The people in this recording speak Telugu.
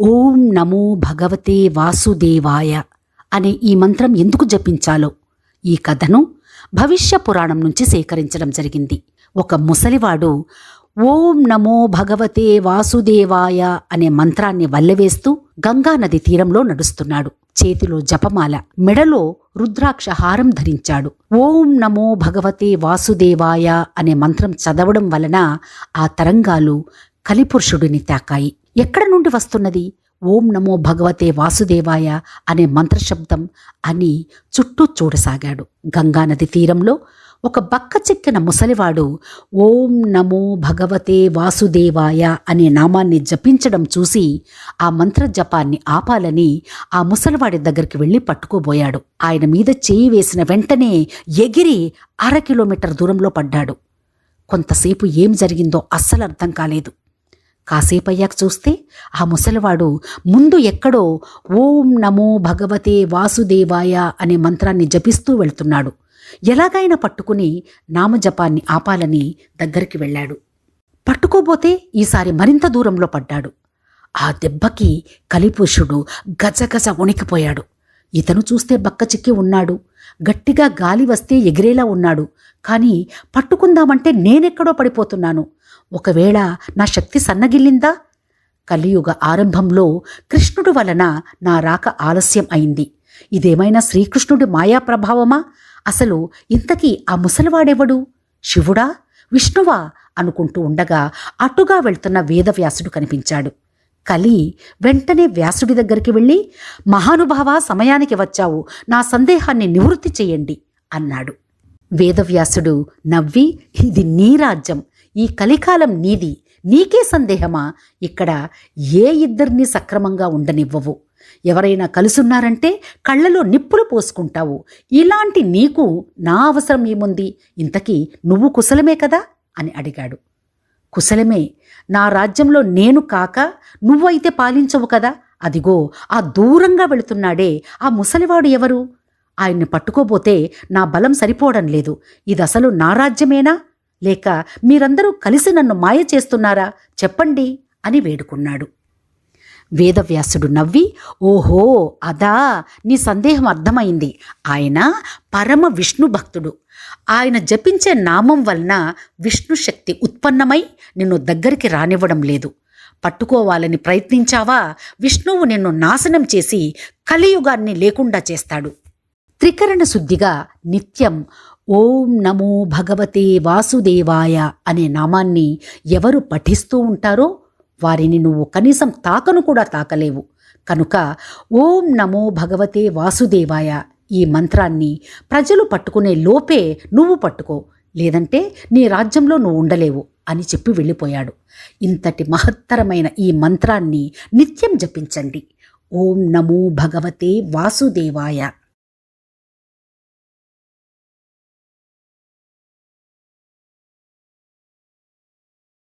ఓం నమో భగవతే వాసుదేవాయ అనే ఈ మంత్రం ఎందుకు జపించాలో? ఈ కథను భవిష్య పురాణం నుంచి సేకరించడం జరిగింది. ఒక ముసలివాడు ఓం నమో భగవతే వాసుదేవాయ అనే మంత్రాన్ని వల్లెవేస్తూ గంగానది తీరంలో నడుస్తున్నాడు. చేతిలో జపమాల మెడలో రుద్రాక్ష హారం ధరించాడు. ఓం నమో భగవతే వాసుదేవాయ అనే మంత్రం చదవడం వలన ఆ తరంగాలు కలిపురుషుడిని తాకాయి. ఎక్కడ నుండి వస్తున్నది? ఓం నమో భగవతే వాసుదేవాయ అనే మంత్రశబ్దం అని చుట్టూ చూడసాగాడు. గంగానది తీరంలో ఒక బక్క చెక్కిన ముసలివాడు ఓం నమో భగవతే వాసుదేవాయ అనే నామాన్ని జపించడం చూసి ఆ మంత్ర జపాన్ని ఆపాలని ఆ ముసలివాడి దగ్గరికి వెళ్ళి పట్టుకోబోయాడు. ఆయన మీద చేయి వేసిన వెంటనే ఎగిరి అర కిలోమీటర్ దూరంలో పడ్డాడు. కొంతసేపు ఏం జరిగిందో అస్సలు అర్థం కాలేదు. కాసేపయ్యాక చూస్తే ఆ ముసలివాడు ముందు ఎక్కడో ఓం నమో భగవతే వాసుదేవాయ అనే మంత్రాన్ని జపిస్తూ వెళ్తున్నాడు. ఎలాగైనా పట్టుకుని నామజపాన్ని ఆపాలని దగ్గరికి వెళ్ళాడు. పట్టుకోబోతే ఈసారి మరింత దూరంలో పడ్డాడు. ఆ దెబ్బకి కలిపురుషుడు గజగజ వణికిపోయాడు. ఇతను చూస్తే బక్క చిక్కి ఉన్నాడు. గట్టిగా గాలి వస్తే ఎగిరేలా ఉన్నాడు. కానీ పట్టుకుందామంటే నేనెక్కడో పడిపోతున్నాను. ఒకవేళ నా శక్తి సన్నగిల్లిందా? కలియుగ ఆరంభంలో కృష్ణుడు వలన నా రాక ఆలస్యం అయింది. ఇదేమైనా శ్రీకృష్ణుడి మాయా ప్రభావమా? అసలు ఇంతకీ ఆ ముసలివాడెవడు? శివుడా? విష్ణువా? అనుకుంటూ ఉండగా అటుగా వెళ్తున్న వేదవ్యాసుడు కనిపించాడు. కలి వెంటనే వ్యాసుడి దగ్గరికి వెళ్ళి మహానుభావ సమయానికి వచ్చావు. నా సందేహాన్ని నివృత్తి చేయండి అన్నాడు. వేదవ్యాసుడు నవ్వి ఇది నీ రాజ్యం. ఈ కలికాలం నీది. నీకే సందేహమా? ఇక్కడ ఏ ఇద్దరిని సక్రమంగా ఉండనివ్వవు. ఎవరైనా కలుసున్నారంటే కళ్ళలో నిప్పులు పోసుకుంటావు. ఇలాంటి నీకు నా అవసరం ఏముంది? ఇంతకీ నువ్వు కుశలమే కదా? అని అడిగాడు. కుశలమే. నా రాజ్యంలో నేను కాక నువ్వైతే పాలించవు కదా? అదిగో ఆ దూరంగా వెళుతున్నాడే ఆ ముసలివాడు ఎవరు? ఆయన్ని పట్టుకోబోతే నా బలం సరిపోవడం లేదు. ఇదసలు నా రాజ్యమేనా? లేక మీరందరూ కలిసి నన్ను మాయ చేస్తున్నారా? చెప్పండి అని వేడుకున్నాడు. వేదవ్యాసుడు నవ్వి ఓహో అదా నీ సందేహం అర్థమైంది. ఆయన పరమ విష్ణు భక్తుడు. ఆయన జపించే నామం వలన విష్ణు శక్తి ఉత్పన్నమై నిన్ను దగ్గరికి రానివ్వడం లేదు. పట్టుకోవాలని ప్రయత్నించావా? విష్ణువు నిన్ను నాశనం చేసి కలియుగాన్ని లేకుండా చేస్తాడు. త్రికరణ శుద్ధిగా నిత్యం ఓం నమో భగవతే వాసుదేవాయ అనే నామాన్ని ఎవరు పఠిస్తూ ఉంటారో వారిని నువ్వు కనీసం తాకను కూడా తాకలేవు. కనుక ఓం నమో భగవతే వాసుదేవాయ ఈ మంత్రాన్ని ప్రజలు పట్టుకునే లోపే నువ్వు పట్టుకో లేదంటే నీ రాజ్యంలో నువ్వు ఉండలేవు అని చెప్పి వెళ్ళిపోయాడు. ఇంతటి మహత్తరమైన ఈ మంత్రాన్ని నిత్యం జపించండి. ఓం నమో భగవతే వాసుదేవాయ.